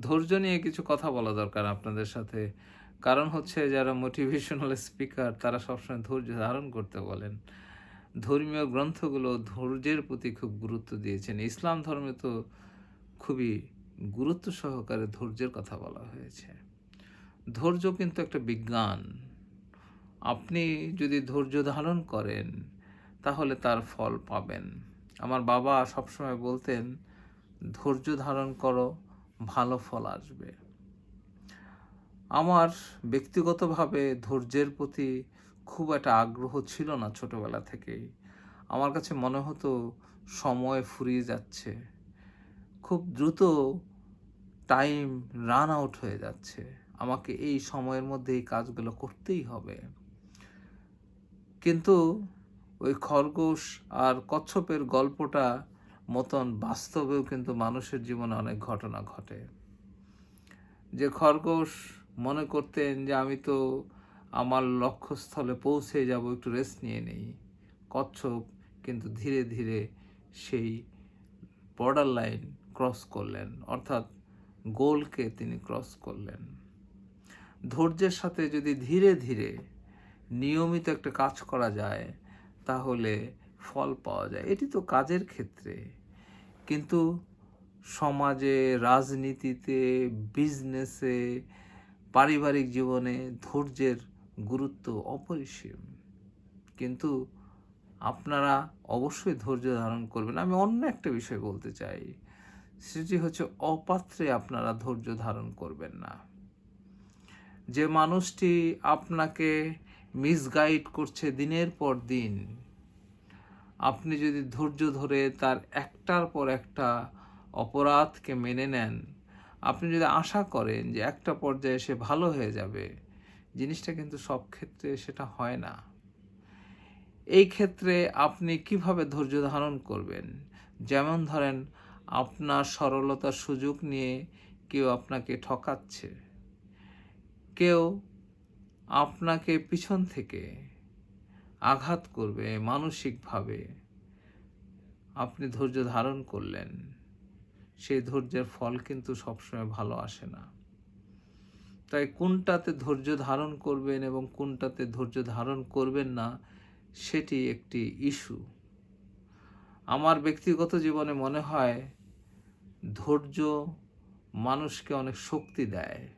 ধৈর্য নিয়ে কিছু কথা বলা দরকার আপনাদের সাথে। কারণ হচ্ছে যারা মোটিভেশনাল স্পিকার তারা সবসময় ধৈর্য ধারণ করতে বলেন। ধর্মীয় গ্রন্থগুলো ধৈর্যের প্রতি খুব গুরুত্ব দিয়েছেন। ইসলাম ধর্মে তো খুবই গুরুত্ব সহকারে ধৈর্যের কথা বলা হয়েছে। ধৈর্য কিন্তু একটা বিজ্ঞান। আপনি যদি ধৈর্য ধারণ করেন, তাহলে তার ফল পাবেন। আমার বাবা সবসময় বলতেন, ধৈর্য ধারণ করো ভালো ফল আসবে। আমার ব্যক্তিগতভাবে ধৈর্যের প্রতি খুব একটা আগ্রহ ছিল না ছোটবেলা থেকেই। আমার কাছে মনে হতো সময় ফুরিয়ে যাচ্ছে। খুব দ্রুত টাইম রান আউট হয়ে যাচ্ছে। আমাকে এই সময়ের মধ্যে এই কাজগুলো করতেই হবে। কিন্তু ওই খরগোশ আর কচ্ছপের গল্পটা মতন বাস্তবেও কিন্তু মানুষের জীবনে অনেক ঘটনা ঘটে। যে খরগোশ মনে করতেন যে আমি তো আমার লক্ষ্যস্থলে পৌঁছে যাব, একটু রেস্ট নিয়ে নেই। কচ্ছপ কিন্তু ধীরে ধীরে সেই বর্ডার লাইন ক্রস করলেন, অর্থাৎ গোলকে তিনি ক্রস করলেন। ধৈর্যের সাথে যদি ধীরে ধীরে নিয়মিত একটা কাজ করা যায়, তাহলে ফল পাওয়া যায়। এটি তো কাজের ক্ষেত্রে। কিন্তু সমাজে, রাজনীতিতে, বিজনেসে, পারিবারিক জীবনে ধৈর্যের গুরুত্ব অপরিসীম। কিন্তু আপনারা অবশ্যই ধৈর্য ধারণ করবেন। আমি অন্য একটা বিষয় বলতে চাই। সেটি হচ্ছে অপাত্রে আপনারা ধৈর্য ধারণ করবেন না। যে মানুষটি আপনাকে মিসগাইড করছে দিনের পর দিন আপনি যদি ধৈর্য ধরে তার একটার পর একটা অপরাধকে মেনে নেন, আপনি যদি আশা করেন যে একটা পর্যায়ে সে ভালো হয়ে যাবে, জিনিসটা কিন্তু সব ক্ষেত্রে সেটা হয় না। এই ক্ষেত্রে আপনি কীভাবে ধৈর্য ধারণ করবেন? যেমন ধরেন, আপনার সরলতার সুযোগ নিয়ে কেউ আপনাকে ঠকাচ্ছে। কেউ আপনাকে পিছন থেকে আঘাত করবে মানসিকভাবে। আপনি ধৈর্য ধারণ করলেন। সেই ধৈর্যের ফল কিন্তু সবসময় ভালো আসে না। তাই কোনটাতে ধৈর্য ধারণ করবেন এবং কোনটাতে ধৈর্য ধারণ করবেন না, সেটি একটি ইস্যু। আমার ব্যক্তিগত জীবনে মনে হয়, ধৈর্য মানুষকে অনেক শক্তি দেয়।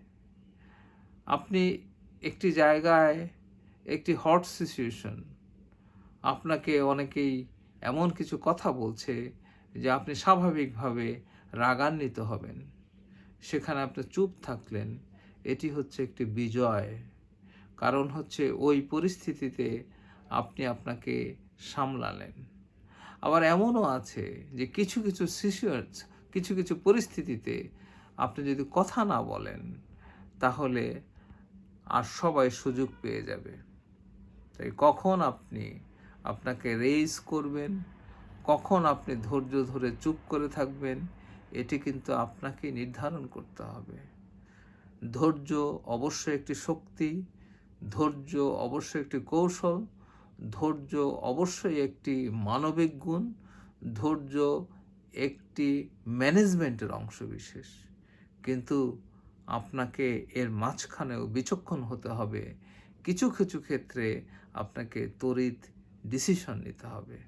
আপনি একটি জায়গায় একটি হট সিচুয়েশন আপনাকে অনেকেই এমন কিছু কথা বলছে যে আপনি স্বাভাবিকভাবে রাগান্বিত হবেন। সেখানে আপনি চুপ থাকলেন, এটি হচ্ছে একটি বিজয়। কারণ হচ্ছে ওই পরিস্থিতিতে আপনি আপনাকে সামলালেন। আবার এমনও আছে যে কিছু কিছু সিচুয়েশন কিছু কিছু পরিস্থিতিতে আপনি যদি কথা না বলেন, তাহলে আর সবাই সুযোগ পেয়ে যাবে। তাই কখন আপনি আপনাকে রেইজ করবেন? কখন আপনি ধৈর্য ধরে চুপ করে থাকবেন? এটি কিন্তু আপনাকে নির্ধারণ করতে হবে। ধৈর্য অবশ্যই একটি শক্তি, ধৈর্য অবশ্যই একটি কৌশল, ধৈর্য অবশ্যই একটি মানবিক গুণ, ধৈর্য একটি ম্যানেজমেন্টের অংশ বিশেষ। কিন্তু আপনাকে এর মাঝখানেও বিচক্ষণ হতে হবে। কিছু কিছু ক্ষেত্রে আপনাকে তড়িৎ ডিসিশন নিতে হবে।